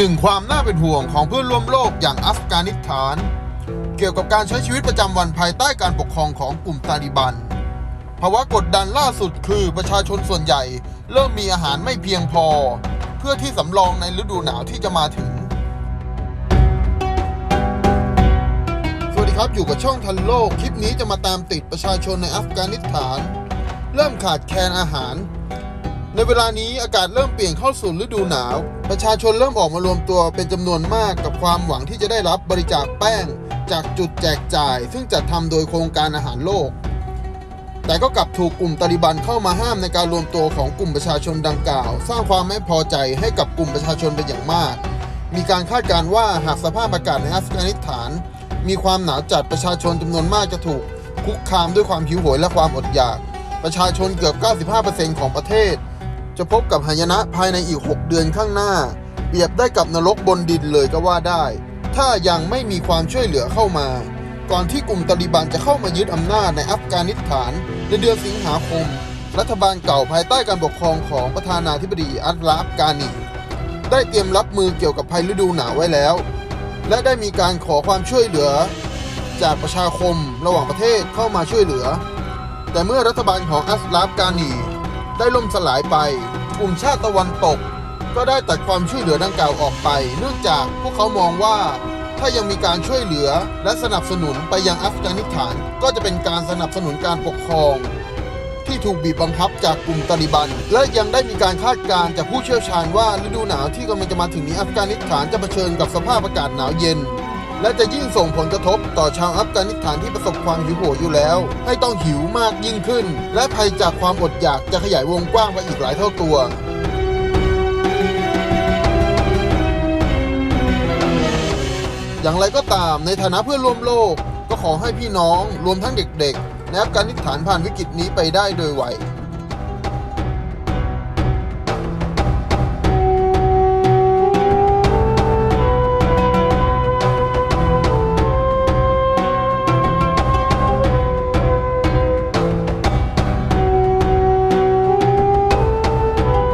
หนึ่งความน่าเป็นห่วงของเพื่อนร่วมโลกอย่างอัฟกานิสถาน เกี่ยวกับการใช้ชีวิตประจำวันภายใต้การปกครองของกลุ่มตาลิบัน ภาวะกดดันล่าสุดคือประชาชนส่วนใหญ่ เริ่มมีอาหารไม่เพียงพอ เพื่อที่สำรองในฤดูหนาวที่จะมาถึง สวัสดีครับอยู่กับช่องทันโลก คลิปนี้จะมาตามติดประชาชนในอัฟกานิสถาน เริ่มขาดแคลนอาหาร ในเวลานี้อากาศเริ่มเปลี่ยนเข้าสู่ฤดูหนาว ประชาชนเริ่มออกมารวมตัวเป็นจำนวนมากกับความหวังที่จะได้รับบริจาคแป้ง จากจุดแจกจ่าย ซึ่งจัดทำโดยโครงการอาหารโลก แต่ก็กลับถูกกลุ่มตาลิบันเข้ามาห้ามในการรวมตัวของกลุ่มประชาชนดังกล่าว สร้างความไม่พอใจให้กับกลุ่มประชาชนเป็นอย่างมาก มีการคาดการณ์ว่าหากสภาพอากาศในอัฟกานิสถาน มีความหนาวจัดประชาชนจำนวนมากจะถูกคุกคามด้วยความหิวโหยและความอดอยาก ประชาชนเกือบ 95%ของประเทศ จะพบกับหายนะภายในอีก 6 เดือนข้างหน้า เปรียบได้กับนรกบนดินเลยก็ว่าได้ ถ้ายังไม่มีความช่วยเหลือเข้ามา ก่อนที่กลุ่มตาลิบันจะเข้ามายึดอำนาจในอัฟกานิสถานในเดือนสิงหาคม รัฐบาลเก่าภายใต้การปกครองของประธานาธิบดีอัลลาฟกานีได้เตรียมรับมือเกี่ยวกับภัยฤดูหนาวไว้แล้ว และได้มีการขอความช่วยเหลือ จากประชาคมระหว่างประเทศเข้ามาช่วยเหลือ แต่เมื่อรัฐบาลของอัสลาฟกานี ได้ล่มสลายไป กลุ่มชาติตะวันตก ก็ได้ตัดความช่วยเหลือดังกล่าวออกไป เนื่องจากพวกเขามองว่า ถ้ายังมีการช่วยเหลือและสนับสนุนไปยังอัฟกานิสถาน ก็จะเป็นการสนับสนุนการปกครอง ที่ถูกบีบบังคับจากกลุ่มตาลิบัน และยังได้มีการคาดการณ์จากผู้เชี่ยวชาญว่าฤดูหนาวที่กำลังจะมาถึงนี้อัฟกานิสถานจะเผชิญกับสภาพอากาศหนาวเย็น และจะยิ่งส่งผลกระทบต่อชาวอัฟกานิสถานที่ประสบความหิวโหยอยู่แล้ว ให้ต้องหิวมากยิ่งขึ้น และภัยจากความอดอยากจะขยายวงกว้างไปอีกหลายเท่าตัวอย่างไรก็ตามในฐานะเพื่อนร่วมโลก ก็ขอให้พี่น้องรวมทั้งเด็กๆในอัฟกานิสถานผ่านวิกฤตนี้ไปได้โดยไว